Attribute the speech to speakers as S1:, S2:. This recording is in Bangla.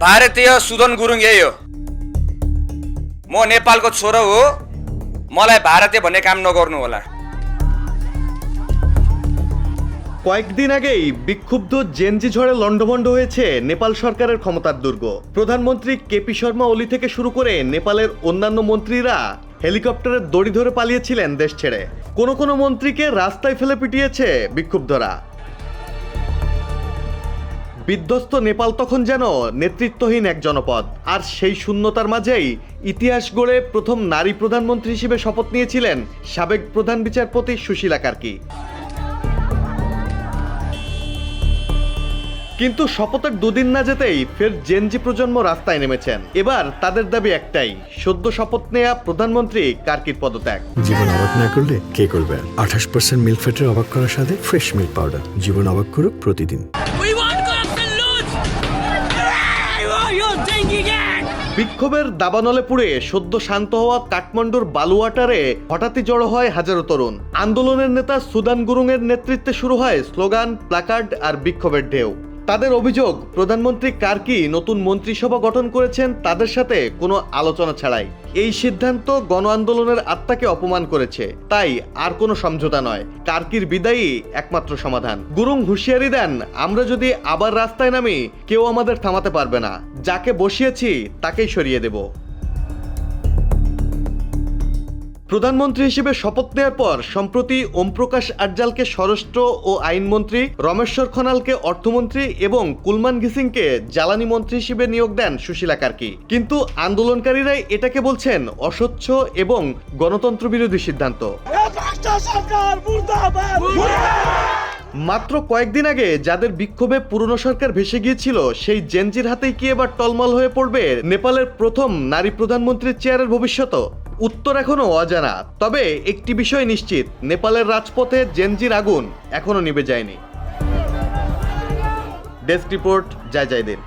S1: भारतीय सुदन गुरुङ यही हो म नेपालको छोरो हो मलाई भारतीय भन्ने काम नगर्नु होला
S2: কয়েকদিন আগেই বিক্ষুব্ধ জেনজি ঝড়ে লণ্ডভণ্ড হয়েছে নেপাল সরকারের ক্ষমতার দুর্গ প্রধানমন্ত্রী কেপি শর্মা ওলি থেকে শুরু করে নেপালের অন্যান্য মন্ত্রীরা হেলিকপ্টারের দড়ি ধরে পালিয়েছিলেন দেশ ছেড়ে কোনো কোনো মন্ত্রীকে রাস্তায় ফেলে পিটিয়েছে বিক্ষুব্ধরা বিধ্বস্ত নেপাল তখন যেন নেতৃত্বহীন এক জনপদ। আর সেই শূন্যতার মাঝেই ইতিহাস গড়ে প্রথম নারী প্রধানমন্ত্রী হিসেবে শপথ নিয়েছিলেন সাবেক প্রধান বিচারপতি সুশীলা কার্কি। কিন্তু শপথের দুদিন না যেতেই ফের জেনজি প্রজন্ম রাস্তায় নেমেছেন। এবার তাদের দাবি একটাই, সদ্য শপথ নেয়া প্রধানমন্ত্রী কার্কির পদত্যাগ।
S3: জীবন অবাক না করলে কে করবে? আঠাশ পার্সেন্ট মিল্ক ফ্যাটের অবাক করার সাথে ফ্রেশ মিল্ক পাউডার জীবন অবাক করুক প্রতিদিন।
S2: বিক্ষোভের দাবানলে পুড়ে সদ্য শান্ত হওয়া কাঠমান্ডুর বালুয়াটারে হঠাৎই জড়ো হয় হাজারো তরুণ। আন্দোলনের নেতা সুদান গুরুংয়ের নেতৃত্বে শুরু হয় স্লোগান, প্লাকার্ড আর বিক্ষোভের ঢেউ। তাদের অভিযোগ, প্রধানমন্ত্রী কার্কি নতুন মন্ত্রিসভা গঠন করেছেন তাদের সাথে কোনো আলোচনা ছাড়াই? এই সিদ্ধান্ত গণ আন্দোলনের আত্মাকে অপমান করেছে। তাই আর কোনো সমঝোতা নয়। কার্কির বিদায়ী একমাত্র সমাধান। গুরুং হুঁশিয়ারি দেন, আমরা যদি আবার রাস্তায় নামি, কেউ আমাদের থামাতে পারবে না। যাকে বসিয়েছি, তাকেই সরিয়ে দেব। প্রধানমন্ত্রী হিসেবে শপথ নেওয়ার পর সম্প্রতি ওমপ্রকাশ আটজালকে স্বরাষ্ট্র ও আইনমন্ত্রী রমেশ্বর খনালকে অর্থমন্ত্রী এবং কুলমান ঘিসিংকে জ্বালানি মন্ত্রী হিসেবে নিয়োগ দেন সুশীলা কার্কি। কিন্তু আন্দোলনকারীরাই এটাকে বলছেন অস্বচ্ছ এবং গণতন্ত্র বিরোধী সিদ্ধান্ত। মাত্র কয়েকদিন আগে যাদের বিক্ষোভে পুরনো সরকার ভেসে গিয়েছিল, সেই জেনজির হাতেই কি এবার টলমল হয়ে পড়বে নেপালের প্রথম নারী প্রধানমন্ত্রীর চেয়ারের ভবিষ্যৎ উত্তর এখনও অজানা, তবে একটি বিষয় নিশ্চিত, নেপালের রাজপথে জেনজির আগুন এখনও নিভে যায়নি। ডেস্ক রিপোর্ট, জয় জয় দিন